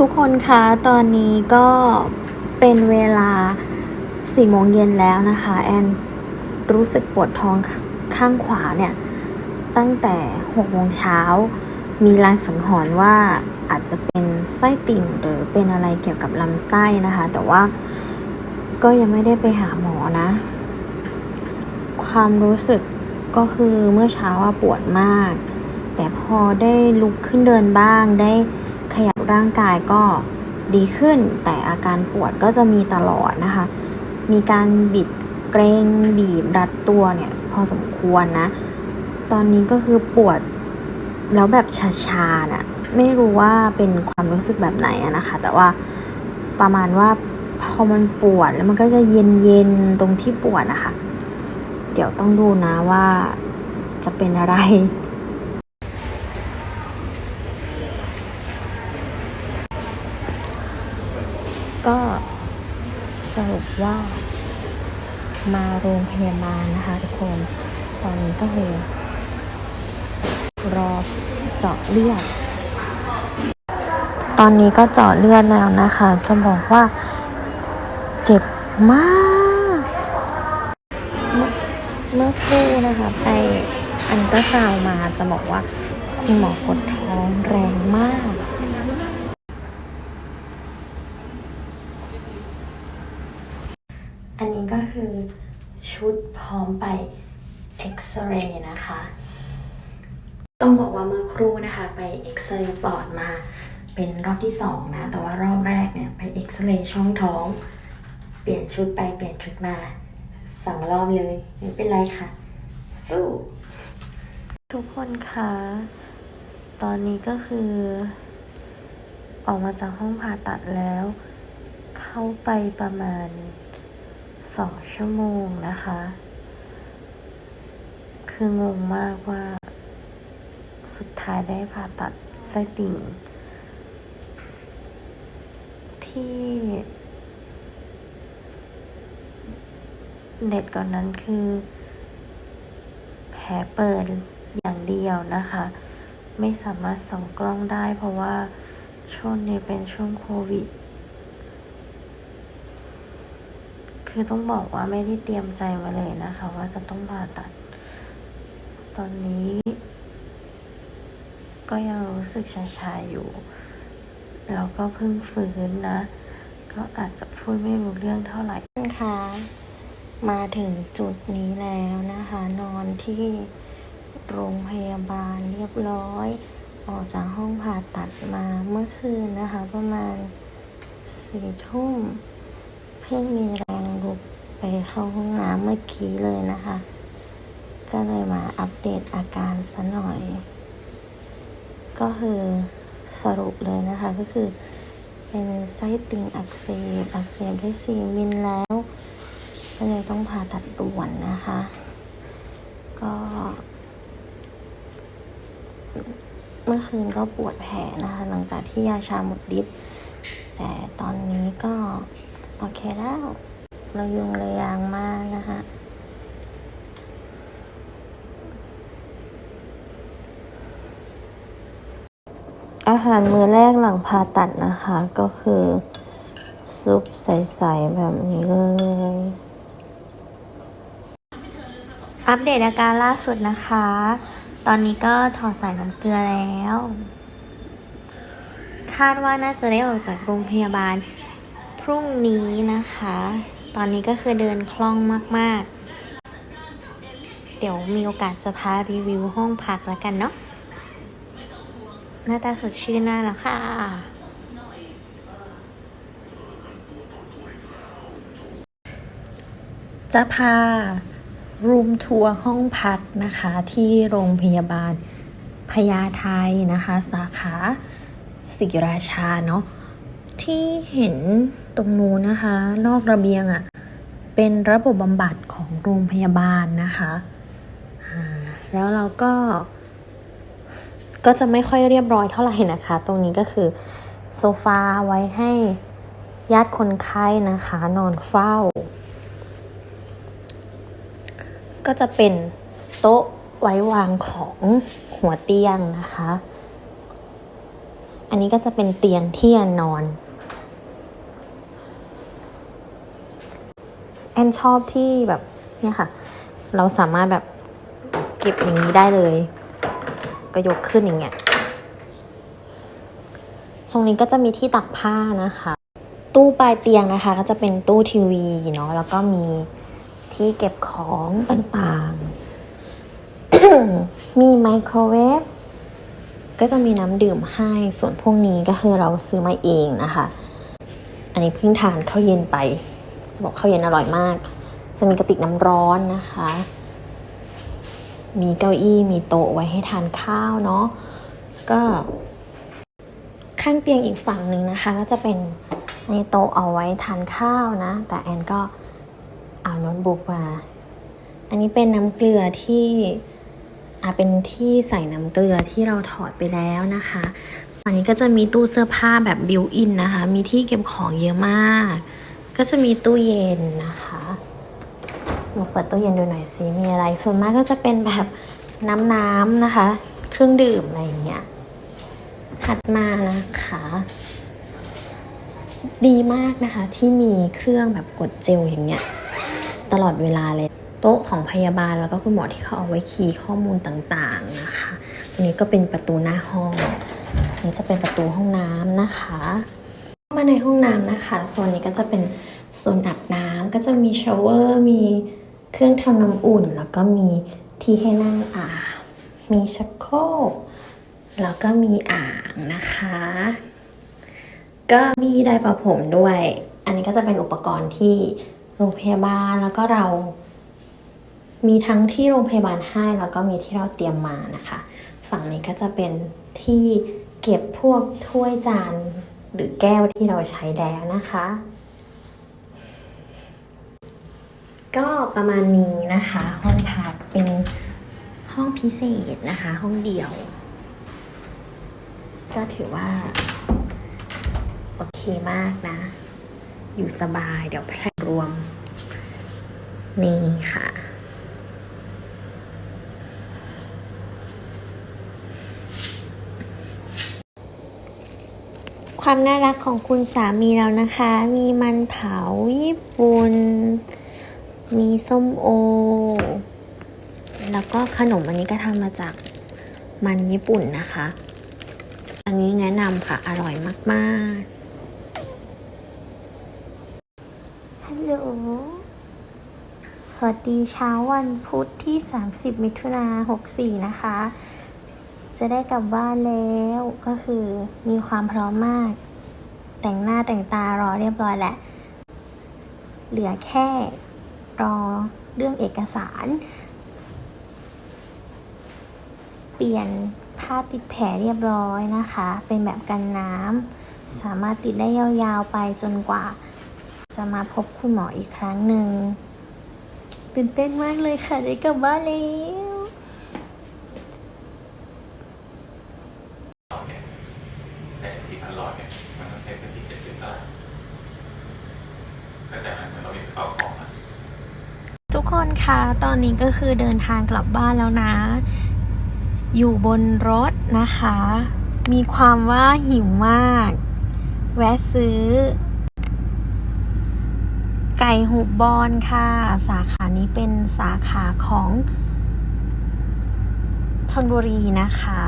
ทุกคนคะตอนนี้ก็เป็นเวลา4โมงเย็นแล้วนะคะ แอนรู้สึกปวดท้องข้างขวาเนี่ย ตั้งแต่6โมงเช้า มีลางสังหรณ์ว่าอาจจะเป็นไส้ติ่งหรือเป็นอะไรเกี่ยวกับลำไส้นะคะ แต่ว่าก็ยังไม่ได้ไปหาหมอนะ ความรู้สึกก็คือเมื่อเช้าปวดมาก แต่พอได้ลุกขึ้นเดินบ้างได้ ร่างกายก็ดีขึ้น แต่อาการปวดก็จะมีตลอดนะคะ มีการบิดเกรงบีบรัดตัวเนี่ย พอสมควรนะ ตอนนี้ก็คือปวดแล้วแบบชาๆน่ะไม่รู้ว่าเป็นความรู้สึกแบบไหนนะคะ แต่ว่าประมาณว่าพอมันปวดแล้วมันก็จะเย็นๆตรงที่ปวดนะคะ เดี๋ยวต้องดูนะว่าจะเป็นอะไร ก็สรุป ว่า มาโรงพยาบาลนะคะทุกคน ตอนนี้ก็คือ รอเจาะเลือด ตอนนี้ก็เจาะเลือดแล้วนะคะ จะบอกว่าเจ็บมาก เมื่อเมื่อครู่นะคะไปอันตราซาวมาจะบอกว่า คุณหมอกดท้องแรงมาก อันนี้ก็คือ ชุดพร้อมไปเอ็กซเรย์นะคะ ต้องบอกว่าเมื่อครู่นะคะไปเอ็กซเรย์ปอดมาเป็นรอบที่สองนะ แต่ว่ารอบแรกเนี่ยไปเอ็กซเรย์ช่องท้อง เปลี่ยนชุดไปเปลี่ยนชุดมาสองรอบเลยไม่เป็นไรค่ะ สู้ ทุกคนคะ ตอนนี้ก็คือ ออกมาจากห้องผ่าตัดแล้ว เข้าไปประมาณ สองชั่วโมงนะคะ คืองงมากว่า สุดท้ายได้ผ่าตัดไส้ติ่ง ที่เด็ดกว่อนนั้นคือ แผลเปิดอย่างเดียวนะคะ ไม่สามารถส่องกล้องได้เพราะว่าช่วงนี้เป็นช่วงโควิด คือต้องบอกว่าไม่ได้เตรียมใจมาเลยนะคะ ว่าจะต้องผ่าตัด ตอนนี้ ก็ยังรู้สึกชาๆอยู่ แล้วก็เพิ่งฟื้นนะ ก็อาจจะพูดไม่รู้เรื่องเท่าไหร่ค่ะมาถึงจุดนี้แล้วนะคะ นอนที่โรงพยาบาลเรียบร้อย ออกจากห้องผ่าตัดมาเมื่อคืนนะคะ ประมาณสี่ทุ่มเพิ่งมีแรง เข้าห้องน้ำเมื่อกี้เลยนะคะ ก็เลยมาอัปเดตอาการซะหน่อย ก็คือสรุปเลยนะคะก็คือ เป็นไส้ติ่งอักเสบอักเสบได้สี่มิลแล้วก็เลยต้องผ่าตัดด่วนนะคะ ก็เมื่อคืนก็ปวดแผลนะคะ หลังจากที่ยาชาหมดฤทธิ์แต่ตอนนี้ก็ โอเคแล้ว รายุงเลยยางมากนะคะอาหารมื้อแรกหลังผ่าตัดนะคะ ก็คือ ซุปใส ๆ แบบนี้เลย อัปเดตอาการล่าสุดนะคะ ตอนนี้ก็ถอดสายน้ำเกลือแล้ว คาดว่าน่าจะได้ออกจากโรงพยาบาลพรุ่งนี้นะคะ ตอนนี้ก็คือเดินคล่องมาก ๆ เดี๋ยวมีโอกาสจะพารีวิวห้องพักแล้วกันเนาะ หน้าตาสดชื่นมากแล้วค่ะจะพารูมทัวร์ห้องพักนะคะ ที่โรงพยาบาลพญาไทนะคะ สาขาศิราชาเนาะ ที่เห็นตรงนู้นนะคะ นอกระเบียงอะ่ะ เป็นระบบบำบัดของโรงพยาบาลนะคะแล้วเราก็ ก็จะไม่ค่อยเรียบร้อยเท่าไหร่นะคะ ตรงนี้ก็คือโซฟาไว้ให้ญาติคนไข้นะคะ นอนเฝ้า ก็จะเป็นโต๊ะไว้วางของหัวเตียงนะคะ อันนี้ก็จะเป็นเตียงที่แอนนอน แอนชอบที่แบบเนี่ยค่ะ เราสามารถแบบเก็บอย่างนี้ได้เลย ก็ยกขึ้นอย่างเงี้ยตรงนี้ก็จะมีที่ตักผ้านะคะ ตู้ปลายเตียงนะคะ ก็จะเป็นตู้ทีวีเนาะแล้วก็มีที่เก็บของต่างๆ มีไมโครเวฟก็จะมีน้ำดื่มให้ส่วนพวกนี้ก็คือเราซื้อมาเองนะคะ อันนี้เพิ่งทานข้าวเย็นไป จะบอกข้าวเย็นอร่อยมาก จะมีกระติกน้ำร้อนนะคะ มีเก้าอี้มีโต๊ะไว้ให้ทานข้าวเนาะก็ข้างเตียงอีกฝั่งหนึ่งนะคะ ก็จะเป็นในโต๊ะเอาไว้ทานข้าวนะ แต่แอนก็เอาโน้ตบุ๊กมา อันนี้เป็นน้ำเกลือที่อาเป็นที่ใส่น้ำเกลือที่เราถอดไปแล้วนะคะอันนี้ก็จะมีตู้เสื้อผ้าแบบบิวอินนะคะ มีที่เก็บของเยอะมาก ก็จะมีตู้เย็นนะคะมาเปิดตู้เย็นดูหน่อยสิมีอะไร ส่วนมากก็จะเป็นแบบน้ำน้ำนะคะ เครื่องดื่มอะไรอย่างเงี้ยถัดมานะคะ ดีมากนะคะที่มีเครื่องแบบกดเจลอย่างเงี้ยตลอดเวลาเลยโต๊ะของพยาบาลแล้วก็คุณหมอที่เขาเอาไว้คีย์ข้อมูลต่างๆนะคะอันนี้ก็เป็นประตูหน้าห้อง นี้จะเป็นประตูห้องน้ำนะคะ ในห้องน้ำนะคะโซนนี้ก็จะเป็นโซนอาบน้ำก็จะมีชาวเวอร์มีเครื่องทำน้ำอุ่น แล้วก็มีที่ให้นั่งอาบมีชักโครกแล้วก็มีอ่างนะคะ ก็มีไดร์เป่าผมด้วย อันนี้ก็จะเป็นอุปกรณ์ที่โรงพยาบาลแล้วก็เรา มีทั้งที่โรงพยาบาลให้แล้วก็มีที่เราเตรียมมานะคะ ฝั่งนี้ก็จะเป็นที่เก็บพวกถ้วยจาน หรือแก้วที่เราใช้แล้วนะคะ ก็ประมาณนี้นะคะ ห้องพักเป็นห้องพิเศษนะคะ ห้องเดี่ยว ก็ถือว่า โอเคมากนะ อยู่สบายเดี๋ยวแพรรวม นี่ค่ะ ความน่ารักของคุณสามีเรานะคะ มีมันเผาญี่ปุ่น มีส้มโอ แล้วก็ขนมอันนี้ก็ทำมาจากมันญี่ปุ่นนะคะ อันนี้แนะนำค่ะ อร่อยมากๆ ฮัลโหล สวัสดีเช้าวันพุธที่ 30 มิถุนา64 นะคะ จะได้กลับบ้านแล้วก็คือมีความพร้อมมาก แต่งหน้าแต่งตารอเรียบร้อยแล้วเหลือแค่รอเรื่องเอกสาร เปลี่ยนผ้าติดแผลเรียบร้อยนะคะ เป็นแบบกันน้ำสามารถติดได้ยาวๆไปจนกว่า จะมาพบคุณหมออีกครั้งหนึ่งตื่นเต้นมากเลยค่ะได้กลับบ้านแล้ว เนี่ย แต่สี่พันหลอดเนี่ยมันต้องใช้พื้นที่เจ็ดจุดเท่าไหร่ก็แต่มันเหมือนเรามีสต็อกของอะทุกคนคะ ตอนนี้ก็คือเดินทางกลับบ้านแล้วนะ อยู่บนรถนะคะ มีความว่าหิวมาก แวะซื้อ ไก่หูบอลค่ะ สาขานี้เป็นสาขาของชนบุรีนะคะ